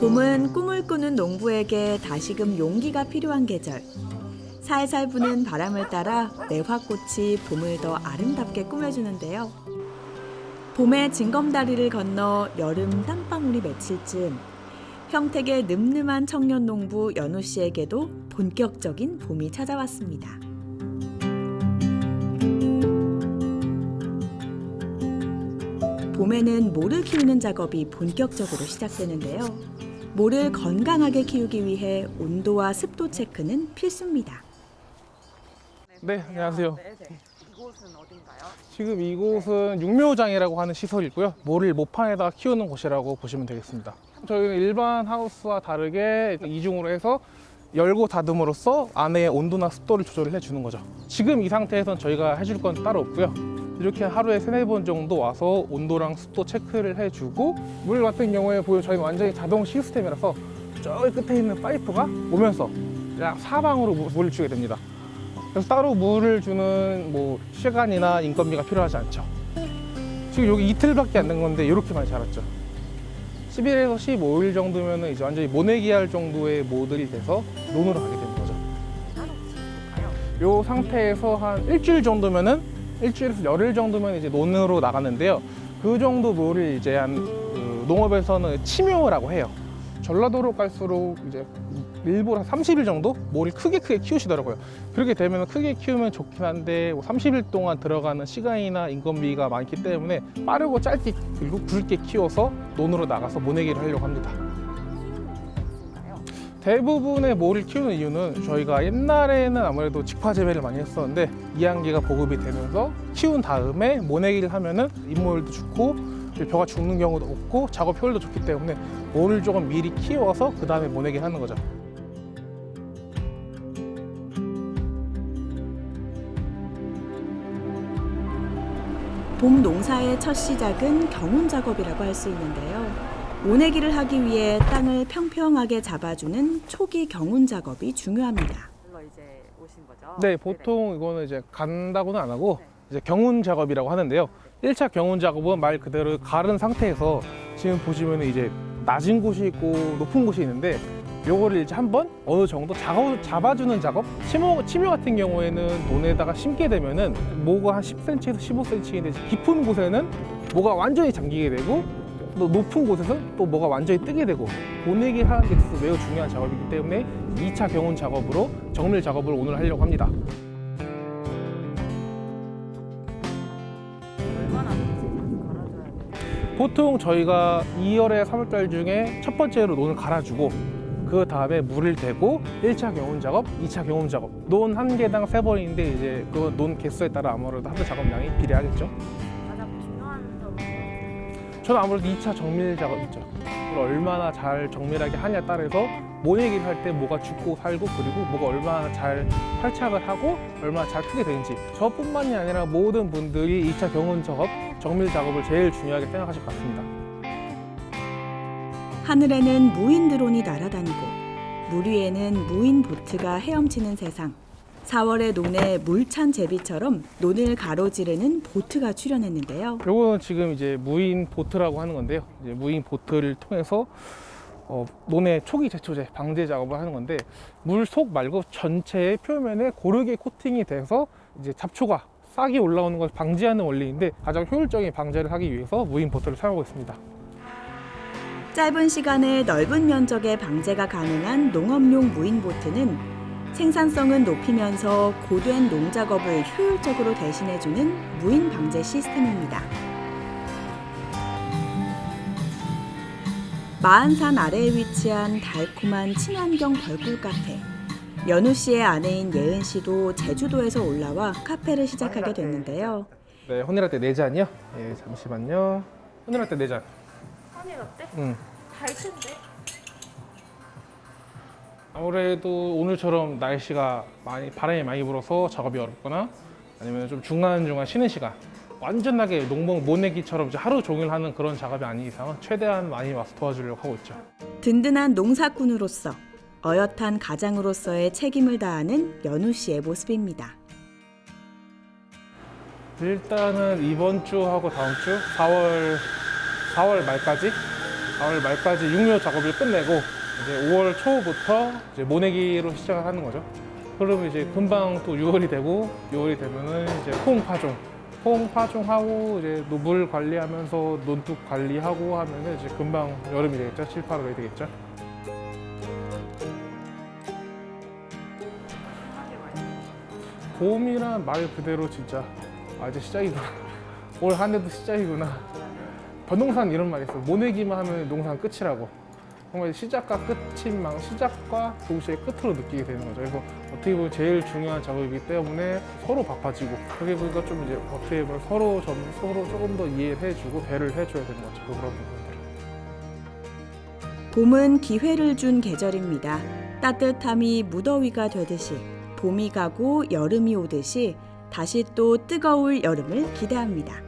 봄은 꿈을 꾸는 농부에게 다시금 용기가 필요한 계절. 살살 부는 바람을 따라 매화꽃이 봄을 더 아름답게 꾸며주는데요. 봄의 징검다리를 건너 여름 땀방울이 맺힐 즈음 평택의 늠름한 청년 농부 연우 씨에게도 본격적인 봄이 찾아왔습니다. 봄에는 모를 키우는 작업이 본격적으로 시작되는데요. 모를 건강하게 키우기 위해 온도와 습도 체크는 필수입니다. 네, 안녕하세요. 네, 네. 이곳은 어딘가요? 지금 이곳은 육묘장이라고 하는 시설이고요. 모를 모판에다 키우는 곳이라고 보시면 되겠습니다. 저희는 일반 하우스와 다르게 이중으로 해서 열고 닫음으로써 안에 온도나 습도를 조절을 해주는 거죠. 지금 이 상태에선 저희가 해줄 건 따로 없고요. 이렇게 하루에 세네 번 정도 와서 온도랑 습도 체크를 해주고 물 같은 경우에 보여 저희는 완전히 자동 시스템이라서 저기 끝에 있는 파이프가 오면서 약 사방으로 무- 물을 주게 됩니다. 그래서 따로 물을 주는 뭐 시간이나 인건비가 필요하지 않죠. 지금 여기 이틀밖에 안 된 건데 이렇게 많이 자랐죠. 10일에서 15일 정도면 이제 완전히 모내기 할 정도의 모들이 돼서 논으로 가게 되는 거죠. 요 상태에서 한 일주일 정도면은 일주일에서 열흘 정도면 이제 논으로 나가는데요. 그 정도 모를 이제 한 그 농업에서는 치묘라고 해요. 전라도로 갈수록 이제 일부러 한 30일 정도 모를 크게 크게 키우시더라고요. 그렇게 되면 크게 키우면 좋긴 한데 뭐 30일 동안 들어가는 시간이나 인건비가 많기 때문에 빠르고 짧게 그리고 굵게 키워서 논으로 나가서 모내기를 하려고 합니다. 대부분의 모를 키우는 이유는 저희가 옛날에는 아무래도 직화 재배를 많이 했었는데 이항기가 보급이 되면서 키운 다음에 모내기를 하면은 잎모율도 좋고 벼가 죽는 경우도 없고 작업 효율도 좋기 때문에 모를 조금 미리 키워서 그 다음에 모내기를 하는 거죠. 봄 농사의 첫 시작은 경운 작업이라고 할 수 있는데요. 모내기를 하기 위해 땅을 평평하게 잡아주는 초기 경운 작업이 중요합니다. 오신 거죠? 네, 보통 이거는 이제 간다고는 안 하고 네. 이제 경운 작업이라고 하는데요. 1차 경운 작업은 말 그대로 가른 상태에서 지금 보시면 이제 낮은 곳이 있고 높은 곳이 있는데 요거를 이제 한번 어느 정도 작업, 잡아주는 작업? 치모, 치묘 같은 경우에는 논에다가 심게 되면은 모가 한 10cm에서 15cm인데 깊은 곳에는 모가 완전히 잠기게 되고 또 높은 곳에서는 또 뭐가 완전히 뜨게 되고 보내기 하는 데 있어서 매우 중요한 작업이기 때문에 2차 경운 작업으로 정밀 작업을 오늘 하려고 합니다. 보통 저희가 2월에 3월달 중에 첫 번째로 논을 갈아주고 그 다음에 물을 대고 1차 경운 작업, 2차 경운 작업. 논 한 개당 세 번인데 이제 그 논 개수에 따라 아무래도 하는 작업량이 비례하겠죠 저는 아무래도 2차 정밀 작업이죠 얼마나 잘 정밀하게 하냐에 따라서 모내기를 할 때 뭐가 죽고 살고 그리고 뭐가 얼마나 잘 활착을 하고 얼마나 잘 크게 되는지. 저뿐만이 아니라 모든 분들이 2차 경운 작업, 정밀 작업을 제일 중요하게 생각하실 것 같습니다. 하늘에는 무인 드론이 날아다니고 물 위에는 무인 보트가 헤엄치는 세상. 4월의 논에 물찬 제비처럼 논을 가로지르는 보트가 출현했는데요. 요거는 지금 이제 무인 보트라고 하는 건데요. 이제 무인 보트를 통해서 어, 논의 초기 제초제 방제 작업을 하는 건데 물 속 말고 전체의 표면에 고르게 코팅이 돼서 이제 잡초가 싹이 올라오는 걸 방지하는 원리인데 가장 효율적인 방제를 하기 위해서 무인 보트를 사용하고 있습니다. 짧은 시간에 넓은 면적의 방제가 가능한 농업용 무인 보트는 생산성은 높이면서 고된 농작업을 효율적으로 대신해주는 무인 방제 시스템입니다. 마한산 아래에 위치한 달콤한 친환경 벌꿀 카페. 연우 씨의 아내인 예은 씨도 제주도에서 올라와 카페를 시작하게 됐는데요. 네, 혼일할 네 잔이요. 예, 잠시만요. 혼일할 네 잔. 허니 라떼? 음. 달큰데? 아무래도 오늘처럼 날씨가 많이 바람이 많이 불어서 작업이 어렵거나 아니면 좀 중간중간 쉬는 시간 완전하게 농목 모내기처럼 하루 종일 하는 그런 작업이 아닌 이상은 최대한 많이 와서 도와주려고 하고 있죠. 든든한 농사꾼으로서 어엿한 가장으로서의 책임을 다하는 연우 씨의 모습입니다. 일단은 이번 주 하고 다음 주 4월 4월 말까지 가을 말까지 육묘 작업을 끝내고 이제 5월 초부터 이제 모내기로 시작을 하는 거죠. 그러면 이제 금방 또 6월이 되고 6월이 되면은 이제 포옹 파종, 포옹 파종하고 이제 노- 물 관리하면서 논둑 관리하고 하면은 이제 금방 여름이 되겠죠. 7, 8월이 되겠죠. 봄이란 말 그대로 진짜 아 이제 시작이구나. 올 한 해도 시작이구나. 벼농산 이런 말이 있어요. 모내기만 하면 농산 끝이라고. 정말 시작과 끝인 만 시작과 동시에 끝으로 느끼게 되는 거죠. 그래서 어떻게 보면 제일 중요한 작업이기 때문에 서로 바빠지고 그게 보니까 좀 이제 어떻게 보면 서로 좀 서로 조금 더 이해를 해주고 배를 해줘야 되는 거죠. 그런 부분들. 봄은 기회를 준 계절입니다. 따뜻함이 무더위가 되듯이 봄이 가고 여름이 오듯이 다시 또 뜨거울 여름을 기대합니다.